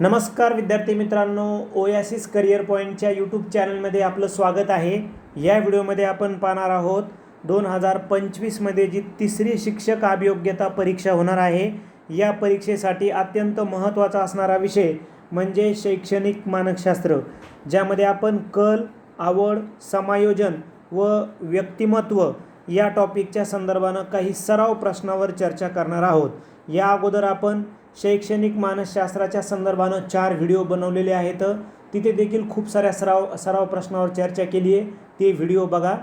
नमस्कार विद्यार्थी मित्रांनो ओयासिस करिअर पॉईंटच्या यूट्यूब चॅनलमध्ये आपलं स्वागत आहे. या व्हिडिओमध्ये आपण पाहणार आहोत दोन हजार पंचवीसमध्ये जी तिसरी शिक्षक अभियोग्यता परीक्षा होणार आहे या परीक्षेसाठी अत्यंत महत्त्वाचा असणारा विषय म्हणजे शैक्षणिक मानकशास्त्र ज्यामध्ये आपण कल आवड समायोजन व व्यक्तिमत्व या टॉपिकच्या संदर्भानं काही सराव प्रश्नावर चर्चा करणार आहोत. या अगोदर आपण शैक्षणिक मानसशास्त्राच्या संदर्भानं चार व्हिडिओ बनवलेले आहेत. तिथे देखील खूप साऱ्या सराव सराव प्रश्नावर चर्चा केली आहे. ते व्हिडिओ बघा.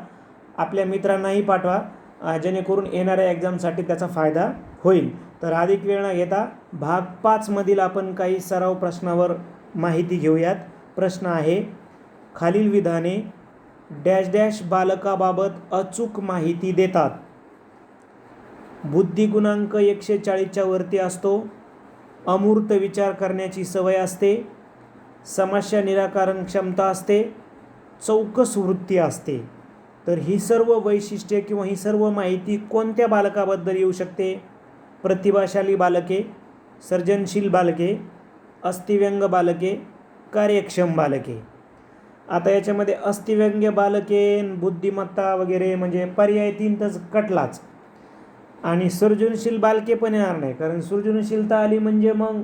आपल्या मित्रांनाही पाठवा. जेणेकरून येणाऱ्या एक्झामसाठी त्याचा फायदा होईल. तर अधिक वेळ न घेता भाग पाचमधील आपण काही सराव प्रश्नावर माहिती घेऊयात. प्रश्न आहे खालील विधाने डॅश डॅश बालकाबाबत अचूक माहिती देतात. बुद्धी गुणांक एकशे चाळीसच्या वरती असतो. अमूर्त विचार करण्याची सवय असते. समस्या निराकरण क्षमता असते. चौकस वृत्ती असते. तर ही सर्व वैशिष्ट्ये किंवा ही सर्व माहिती कोणत्या बालकाबद्दल येऊ शकते? प्रतिभाशाली बालके सर्जनशील बालके अस्थिव्यंग बालके कार्यक्षम बालके. आता याच्यामध्ये अस्थिव्यंग्य बालके बुद्धिमत्ता वगैरे म्हणजे पर्याय तीन तर कटलाच. आणि सृजनशील बालके पण येणार नाही. कारण सृजनशीलता आली म्हणजे मग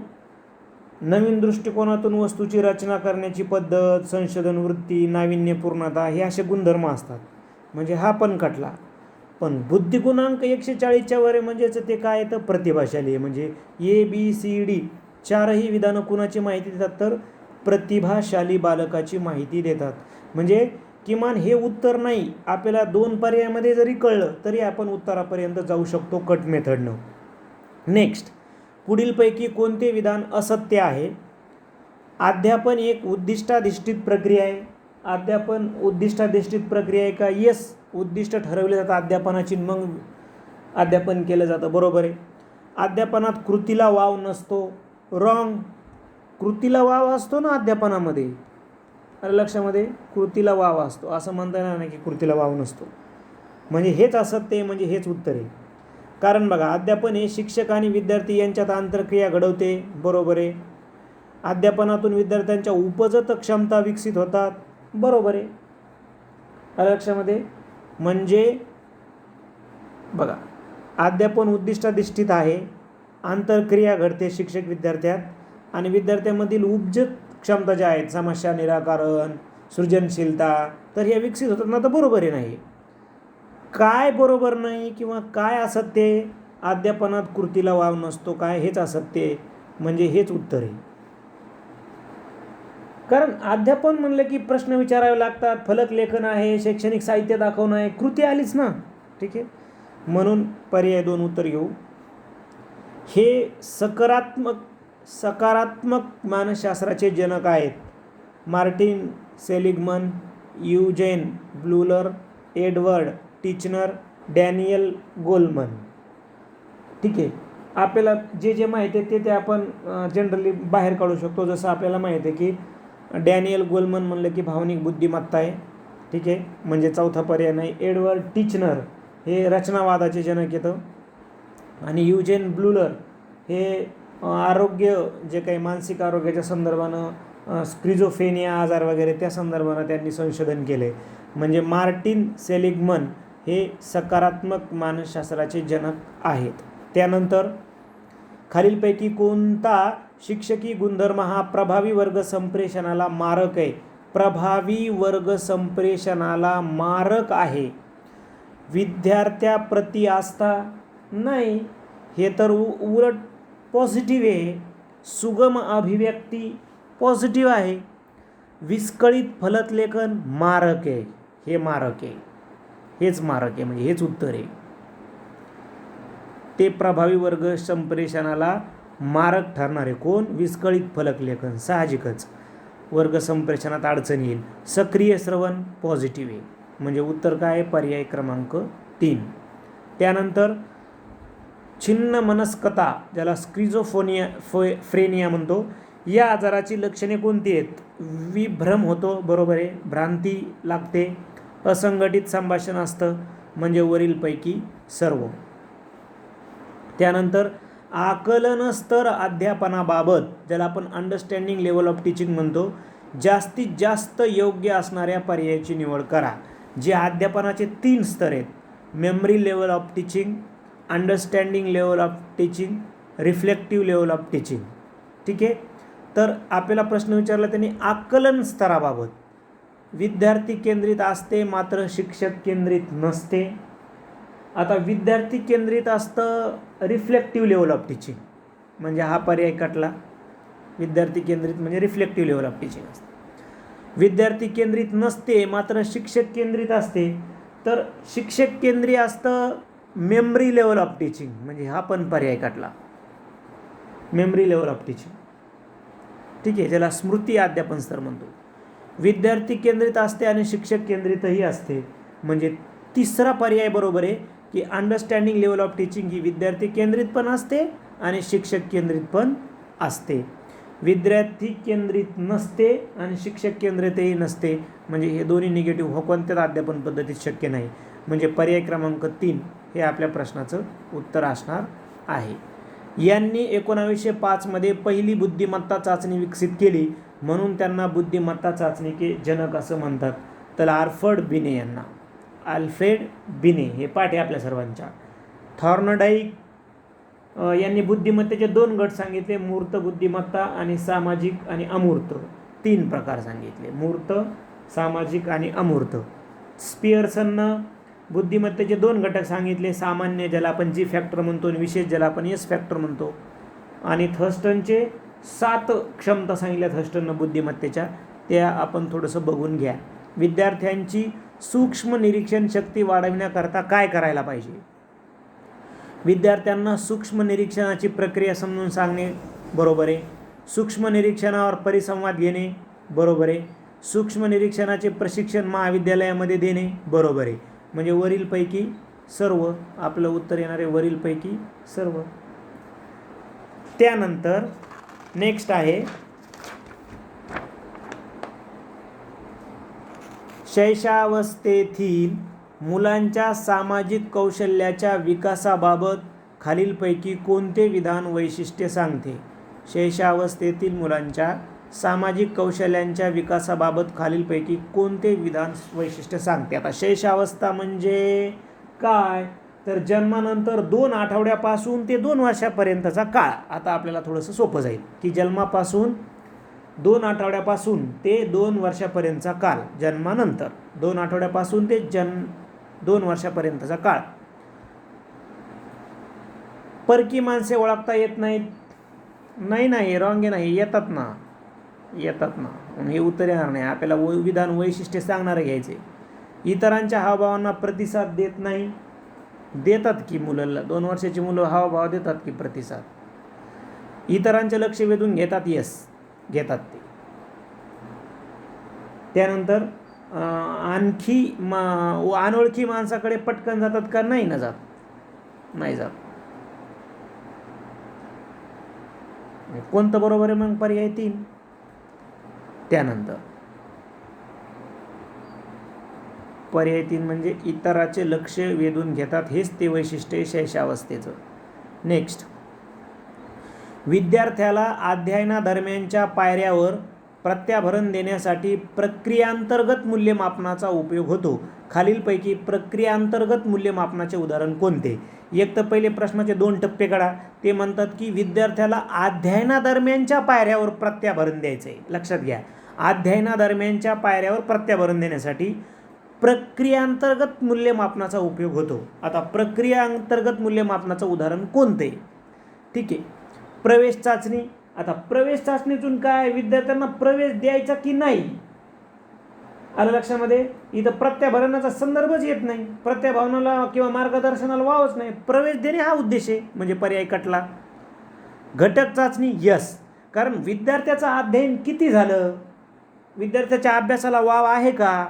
नवीन दृष्टिकोनातून वस्तूची रचना करण्याची पद्धत संशोधन वृत्ती नाविन्यपूर्णता हे असे गुणधर्म असतात. म्हणजे हा पण कटला पण बुद्धिगुणांक एकशे चाळीसच्या वर म्हणजेच ते काय येतं तर प्रतिभाशाली आहे. म्हणजे ए बी सी डी चारही विधानं कुणाची माहिती देतात? तर प्रतिभाशाली बालकाची माहिती देतात. म्हणजे किमान हे उत्तर नाही आपल्याला दोन पर्यायामध्ये जरी कळलं तरी आपण उत्तरापर्यंत जाऊ शकतो कट मेथडनं. नेक्स्ट पुढीलपैकी कोणते विधान असत्य आहे? अध्यापन एक उद्दिष्टाधिष्ठित प्रक्रिया आहे. अध्यापन उद्दिष्टाधिष्ठित प्रक्रिया आहे का? येस उद्दिष्ट ठरवले जातं अध्यापनाची मग अध्यापन केलं जातं. बरोबर आहे. अध्यापनात कृतीला वाव नसतो. रॉंग कृतीला वाव असतो ना अध्यापनामध्ये. लक्षामध्ये कृतीला वाव असतो. असं म्हणता येणार नाही की कृतीला वाव नसतो. म्हणजे हेच असत्य म्हणजे हेच उत्तर आहे. कारण बघा अध्यापन हे शिक्षक आणि विद्यार्थी यांच्यात आंतरक्रिया घडवते बरोबर आहे. अध्यापनातून विद्यार्थ्यांच्या उपजत क्षमता विकसित होतात बरोबर आहे. लक्षामध्ये म्हणजे बघा अध्यापन उद्दिष्टाधिष्ठित आहे आंतरक्रिया घडते शिक्षक विद्यार्थ्यात आणि विद्यार्थ्यांमधील उपजत क्षमता ज्या आहेत समस्या निराकरण सृजनशीलता तर ह्या विकसित होतात. ना तर बरोबरही नाही. काय बरोबर नाही किंवा काय असत्य अध्यापनात कृतीला वाव नसतो काय हेच असत्य म्हणजे हेच उत्तर आहे. कारण अध्यापन म्हणलं की प्रश्न विचारावे लागतात फलक लेखन आहे शैक्षणिक साहित्य दाखवणं आहे कृती आलीच ना. ठीक आहे? म्हणून पर्याय दोन उत्तर घेऊ. हे सकारात्मक सकारात्मक मानसशास्त्राचे जनक आहेत. Martin Seligman Eugen Bleuler Edward Titchener Daniel Goleman. ठीक आहे. आपल्याला जे जे माहिती आहे ते ते आपण जनरली बाहेर काढू शकतो. जसं आपल्याला माहिती आहे की डॅनियल गोलमन म्हणलं की भावनिक बुद्धिमत्ता आहे. ठीक आहे. म्हणजे चौथा पर्याय नाही. एडवर्ड टिचनर हे रचनावादाचे जनक येतं आणि युजेन ब्लूलर हे आरोग्य जे काही मानसिक आरोग्याच्या संदर्भानं स्क्रिझोफेनिया आजार वगैरे त्या संदर्भानं त्यांनी संशोधन केलं आहे म्हणजे मार्टिन सेलिगमन हे सकारात्मक मानसशास्त्राचे जनक आहेत. त्यानंतर खालीलपैकी कोणता शिक्षकी गुणधर्म हा प्रभावी वर्ग संप्रेषणाला मारक आहे? प्रभावी वर्ग संप्रेषणाला मारक आहे. विद्यार्थ्याप्रती आस्था? नाही. हे तर उ उलट पॉझिटिव्ह आहे. सुगम अभिव्यक्ती पॉझिटिव्ह आहे. विस्कळीत फलतलेखन मारक आहे. हे मारक आहे. हेच मारक आहे. म्हणजे हेच उत्तर आहे. ते प्रभावी वर्ग संप्रेषणाला मारक ठरणार आहे. कोण? विस्कळीत फलक लेखन साहजिकच. वर्ग संप्रेषणात अडचण येईल. सक्रिय श्रवण पॉझिटिव्ह आहे. म्हणजे उत्तर काय? आहे पर्याय क्रमांक तीन. त्यानंतर छिन्न मनस्कता ज्याला स्क्रिझोफोनिया फो फ्रेनिया म्हणतो या आजाराची लक्षणे कोणती आहेत? विभ्रम होतो बरोबर आहे. भ्रांती लागते. असंघटित संभाषण असतं म्हणजे वरीलपैकी सर्व. त्यानंतर आकलनस्तर अध्यापनाबाबत ज्याला आपण अंडरस्टँडिंग लेवल ऑफ टीचिंग म्हणतो जास्तीत जास्त योग्य असणाऱ्या पर्यायाची निवड करा. जे अध्यापनाचे तीन स्तर आहेत memory level of teaching understanding level of teaching reflective level of teaching ठीक आहे? तर आपल्याला प्रश्न विचारला त्यांनी आकलन स्तराबाबत. विद्यार्थी केंद्रित असते मात्र शिक्षक केंद्रित नसते. आता विद्यार्थी केंद्रित असतं रिफ्लेक्टिव्ह लेवल ऑफ टीचिंग म्हणजे हा पर्याय कटला. विद्यार्थी केंद्रित म्हणजे रिफ्लेक्टिव्ह लेवल ऑफ टीचिंग असते. विद्यार्थी केंद्रित नसते मात्र शिक्षक केंद्रित असते. तर शिक्षक केंद्रीय असतं मेमरी लेवल ऑफ टीचिंग म्हणजे हा पण पर्याय काढला. Memory level of teaching. ठीक आहे ज्याला स्मृती अध्यापन स्तर म्हणतो. विद्यार्थी केंद्रित असते आणि शिक्षक केंद्रितही असते. म्हणजे तिसरा पर्याय बरोबर आहे की अंडरस्टँडिंग लेवल ऑफ टीचिंग ही विद्यार्थी केंद्रित पण असते आणि शिक्षक केंद्रित पण असते. विद्यार्थी केंद्रित नसते आणि शिक्षक केंद्रितही नसते. म्हणजे हे दोन्ही निगेटिव्ह हो कोणत्याच अध्यापन पद्धतीत शक्य नाही. म्हणजे पर्याय क्रमांक तीन हे आपल्या प्रश्नाचं उत्तर असणार आहे. यांनी एकोणावीसशे पाचमध्ये पहिली बुद्धिमत्ता चाचणी विकसित केली म्हणून त्यांना बुद्धिमत्ता चाचणी के जनक असं म्हणतात. तर आर्फर्ड बिने यांना. आल्फ्रेड बिने हे पाठ आहे आपल्या सर्वांच्या. थॉर्नडाईक यांनी बुद्धिमत्तेचे दोन गट सांगितले मूर्त बुद्धिमत्ता आणि सामाजिक आणि अमूर्त. तीन प्रकार सांगितले. मूर्त सामाजिक आणि अमूर्त. स्पियर्सननं बुद्धिमत्तेचे दोन घटक सांगितले. सामान्य ज्याला आपण जी फॅक्टर म्हणतो आणि विशेष ज्याला आपण एस फॅक्टर म्हणतो. आणि थर्स्टनचे सात क्षमता सांगितल्या थर्स्टननं बुद्धिमत्तेच्या. त्या आपण थोडंसं बघून घ्या. विद्यार्थ्यांची सूक्ष्म निरीक्षण शक्ती वाढविण्याकरता काय करायला पाहिजे? विद्यार्थ्यांना सूक्ष्म निरीक्षणाची प्रक्रिया समजून सांगणे बरोबर आहे. सूक्ष्म निरीक्षणावर परिसंवाद घेणे बरोबर आहे. सूक्ष्म निरीक्षणाचे प्रशिक्षण महाविद्यालयामध्ये देणे बरोबर आहे. म्हणजे वरीलपैकी सर्व आपलं उत्तर येणारे वरीलपैकी सर्व. त्यानंतर नेक्स्ट आहे शैशावस्थेतील मुलांच्या सामाजिक कौशल्याच्या विकासाबाबत खालीलपैकी कोणते विधान वैशिष्ट्य सांगते? शैशावस्थेतील मुलांच्या सामाजिक कौशल्यांच्या विकासाबाबत खालीलपैकी कोणते विधान वैशिष्ट्य सांगते? आता शेषावस्था म्हणजे काय? तर जन्मानंतर दोन आठवड्यापासून ते दोन वर्षापर्यंतचा काळ. आता आपल्याला थोडंसं सोपं जाईल. की जन्मापासून दोन आठवड्यापासून ते दोन वर्षापर्यंतचा काळ. जन्मानंतर दोन आठवड्यापासून ते जन्म दोन वर्षापर्यंतचा काळ. परकी माणसे ओळखता येत नाहीत. नाही नाही रॉंग नाही येतात ना. येतात ना. म्हणून हे उत्तर येणार नाही. आपल्याला व विधान वैशिष्ट्य सांगणारं घ्यायचे इतरांच्या हावभावांना प्रतिसाद देत नाही. देतात की मुलांना दोन वर्षाची मुलं हावभाव देतात की प्रतिसाद. इतरांचे लक्ष वेधून घेतात येस घेतात ते. त्यानंतर आणखी मा व अनोळखी माणसाकडे पटकन जातात का नाही ना जात? नाही जात. कोणतं बरोबर आहे मग पर्याय तीन? त्यानंतर. पर्याय तीन म्हणजे इतराचे लक्ष वेधून घेतात. हेच ते वैशिष्ट्य शैशावस्थेचं. नेक्स्ट विद्यार्थ्याला अध्ययनादरम्यानच्या पायऱ्यावर प्रत्याभरण देण्यासाठी प्रक्रियांतर्गत मूल्यमापनाचा उपयोग होतो. खालीलपैकी प्रक्रियांतर्गत मूल्यमापनाचे उदाहरण कोणते? एक तर पहिले प्रश्नाचे दोन टप्पे काढा. ते म्हणतात की विद्यार्थ्याला अध्ययनादरम्यानच्या पायऱ्यावर प्रत्याभरण द्यायचं आहे लक्षात घ्या. अध्ययनादरम्यानच्या पायऱ्यावर प्रत्याभरण देण्यासाठी प्रक्रियांतर्गत मूल्यमापनाचा उपयोग होतो. आता प्रक्रियांतर्गत मूल्यमापनाचं उदाहरण कोणते? ठीक आहे. प्रवेश चाचणी. आता प्रवेश चाचणीतून काय? विद्यार्थ्यांना प्रवेश द्यायचा की नाही? आलं लक्षामध्ये? इथं प्रत्याभरणाचा संदर्भच येत नाही. प्रत्याभवनाला किंवा मार्गदर्शनाला वावच नाही. प्रवेश देणे हा उद्देश आहे. म्हणजे पर्याय कटला. घटक चाचणी यस. कारण विद्यार्थ्याचं अध्ययन किती झालं? विद्यार्थ्याच्या अभ्यासाला वाव आहे का?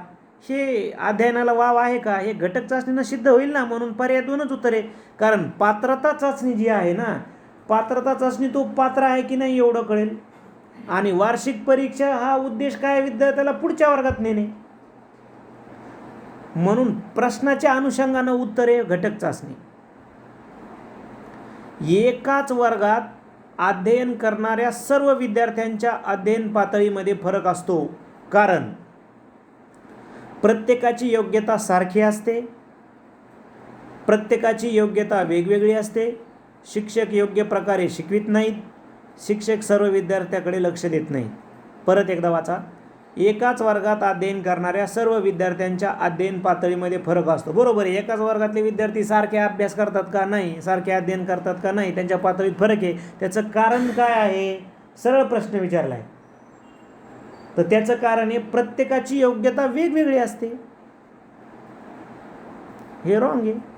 हे अध्ययनाला वाव आहे का? हे घटक चाचणीनं सिद्ध होईल ना? म्हणून पर्याय दोनच उत्तर. आहे कारण पात्रता चाचणी जी आहे ना पात्रता चाचणी तो पात्र आहे की नाही एवढं कळेल. आणि वार्षिक परीक्षा हा उद्देश काय विद्यार्थ्याला पुढच्या वर्गात नेणे? म्हणून प्रश्नाच्या अनुषंगानं उत्तर आहे घटक चाचणी. एकाच वर्गात अध्ययन करणाऱ्या सर्व विद्यार्थ्यांच्या अध्ययन पातळीमध्ये फरक असतो. कारण प्रत्येकाची योग्यता सारखी असते. प्रत्येकाची योग्यता वेगवेगळी असते. शिक्षक योग्य प्रकारे शिकवित नाहीत. शिक्षक सर्व विद्यार्थ्याकडे लक्ष देत नाही परत एकदा वाचा. एकाच वर्गात अध्ययन करणाऱ्या सर्व विद्यार्थ्यांच्या अध्ययन पातळीमध्ये फरक असतो. बरोबर आहे एकाच वर्गातले विद्यार्थी सारखे अभ्यास करतात का नाही सारखे अध्ययन करतात का नाही त्यांच्या पातळीत फरक आहे. त्याचं कारण काय आहे? सरळ प्रश्न विचारला आहे तर त्याचं कारण आहे प्रत्येकाची योग्यता वेगवेगळी असते. हे रॉंग आहे.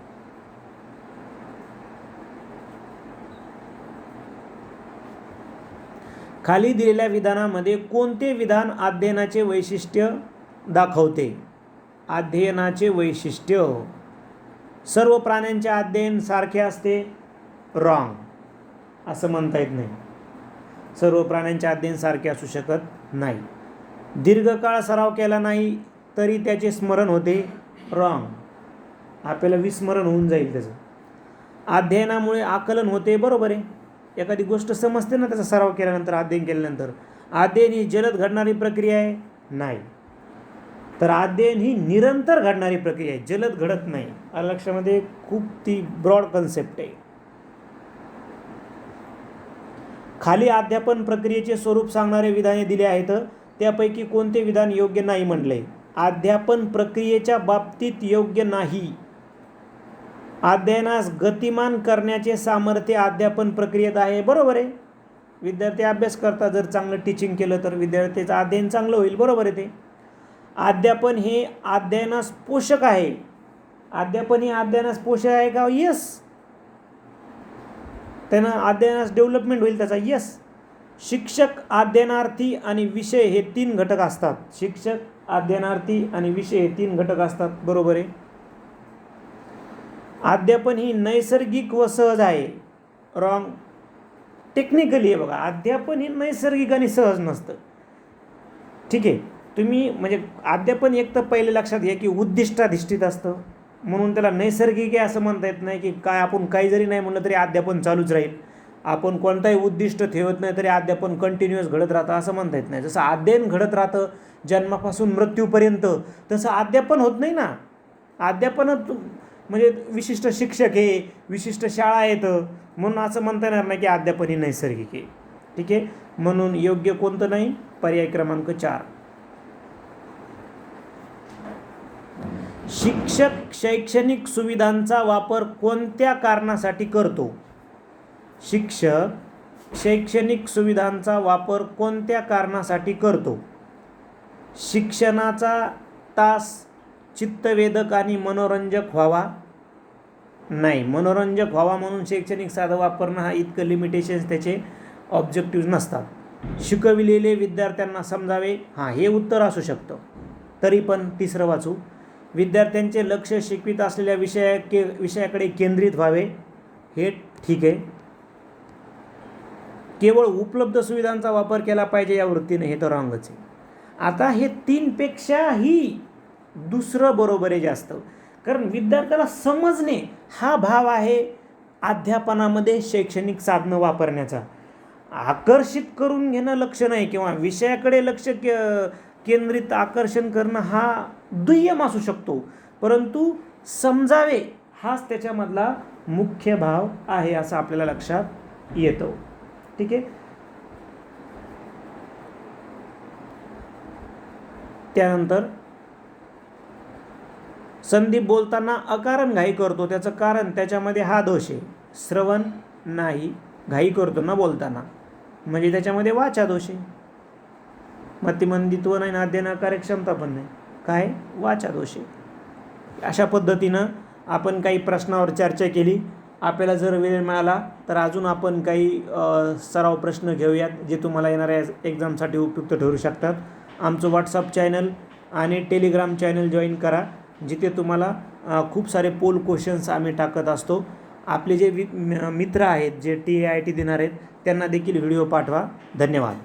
खाली दिलेल्या विधानामध्ये कोणते विधान अध्ययनाचे वैशिष्ट्य दाखवते? अध्ययनाचे वैशिष्ट्य. सर्व प्राण्यांचे अध्ययन सारखे असते? रॉंग असं म्हणता येत नाही. सर्व प्राण्यांचे अध्ययन सारखे असू शकत नाही. दीर्घकाळ सराव केला नाही तरी त्याचे स्मरण होते? रॉंग आपल्याला विस्मरण होऊन जाईल त्याचं. अध्ययनामुळे आकलन होते बरोबर आहे. एखादी गोष्ट समजते ना त्याचा सराव केल्यानंतर अध्ययन केल्यानंतर. अध्ययन ही जलद घडणारी प्रक्रिया आहे? नाही. तर अध्ययन ही निरंतर घडणारी प्रक्रिया आहे जलद घडत नाही. आलं लक्षामध्ये? खूप ती ब्रॉड कन्सेप्ट आहे. खाली अध्यापन प्रक्रियेचे स्वरूप सांगणारे विधाने दिले आहेत. त्यापैकी कोणते विधान योग्य नाही म्हटले? अध्यापन प्रक्रियेच्या बाबतीत योग्य नाही. अध्ययनास गतिमान करण्याचे सामर्थ्य अध्यापन प्रक्रियेत आहे. बरोबर आहे? विद्यार्थी अभ्यास करता जर चांगलं टीचिंग केलं तर विद्यार्थ्याचं अध्ययन चांगलं होईल. बरोबर आहे ते? अध्यापन हे अध्ययनास पोषक आहे. अध्यापन हे अध्ययनास पोषक आहे का? येस त्यानं अध्ययनास डेव्हलपमेंट होईल त्याचा. येस शिक्षक अध्ययनार्थी आणि विषय हे तीन घटक असतात. शिक्षक अध्ययनार्थी आणि विषय हे तीन घटक असतात. बरोबर आहे? अध्यापन ही नैसर्गिक व सहज आहे. रॉंग टेक्निकली आहे बघा अध्यापन ही नैसर्गिक आणि सहज नसतं. ठीक आहे? तुम्ही म्हणजे अध्यापन एक तर पहिले लक्षात घ्या की उद्दिष्टाधिष्ठित असतं. म्हणून त्याला नैसर्गिक आहे असं म्हणता येत नाही की काय आपण काही जरी नाही म्हणलं तरी अध्यापन चालूच राहील. आपण कोणताही उद्दिष्ट ठेवत नाही तरी अध्यापन कंटिन्युअस घडत राहतं असं म्हणता येत नाही. जसं अध्ययन घडत राहतं जन्मापासून मृत्यूपर्यंत तसं अध्यापन होत नाही ना. अध्यापनात म्हणजे विशिष्ट शिक्षक आहे विशिष्ट शाळा आहेत. म्हणून असं म्हणता येणार नाही की अध्यापन ही नैसर्गिक आहे. ठीक आहे? म्हणून योग्य कोणतं नाही? पर्याय क्रमांक चार. शिक्षक शैक्षणिक सुविधांचा वापर कोणत्या कारणासाठी करतो? शिक्षक शैक्षणिक सुविधांचा वापर कोणत्या कारणासाठी करतो? शिक्षणाचा तास चित्तवेदक आणि मनोरंजक व्हावा. नाही मनोरंजक व्हावा म्हणून शैक्षणिक साधं वापरणं हा इतकं लिमिटेशन्स त्याचे ऑब्जेक्टिव्ह नसतात. शिकविलेले विद्यार्थ्यांना समजावे हां हे उत्तर असू शकतं. तरी पण तिसरं वाचू. विद्यार्थ्यांचे लक्ष शिकवित असलेल्या विषया के विषयाकडे केंद्रित व्हावे. हे ठीक आहे. केवळ उपलब्ध सुविधांचा वापर केला पाहिजे या वृत्तीने हे तर रॉंगच आहे. आता हे तीनपेक्षाही दुसरं बरोबर आहे जास्त. कारण विद्यार्थ्याला समजणे हा भाव आहे अध्यापनामध्ये शैक्षणिक साधनं वापरण्याचा. आकर्षित करून घेणं लक्ष नाही किंवा विषयाकडे लक्ष के केंद्रित आकर्षण करणं हा दुय्यम असू शकतो. परंतु समजावे हाच त्याच्यामधला मुख्य भाव आहे असं आपल्याला लक्षात येतो. ठीक आहे? त्यानंतर संदीप बोलताना अकारण घाई करतो त्याचं कारण त्याच्यामध्ये हा दोष आहे. श्रवण नाही घाई करतो ना बोलताना. म्हणजे त्याच्यामध्ये वाचा दोष आहे. मतिमंदित्व नाही ना अध्ययन कार्यक्षमता पण नाही. काय? वाचा दोष आहे. अशा पद्धतीनं आपण काही प्रश्नावर चर्चा केली. आपल्याला जर वेळ मिळाला तर अजून आपण काही सराव प्रश्न घेऊयात जे तुम्हाला येणाऱ्या एक्झामसाठी उपयुक्त ठरू शकतात. आमचं व्हॉट्सअप चॅनल आणि टेलिग्राम चॅनल जॉईन करा. जिथे तुम्हाला खूप सारे पोल क्वेश्चन्स आम्ही टाकत असतो. आपले जे वि मित्र आहेत जे टी आय टी देणार आहेत त्यांना देखील व्हिडिओ पाठवा. धन्यवाद.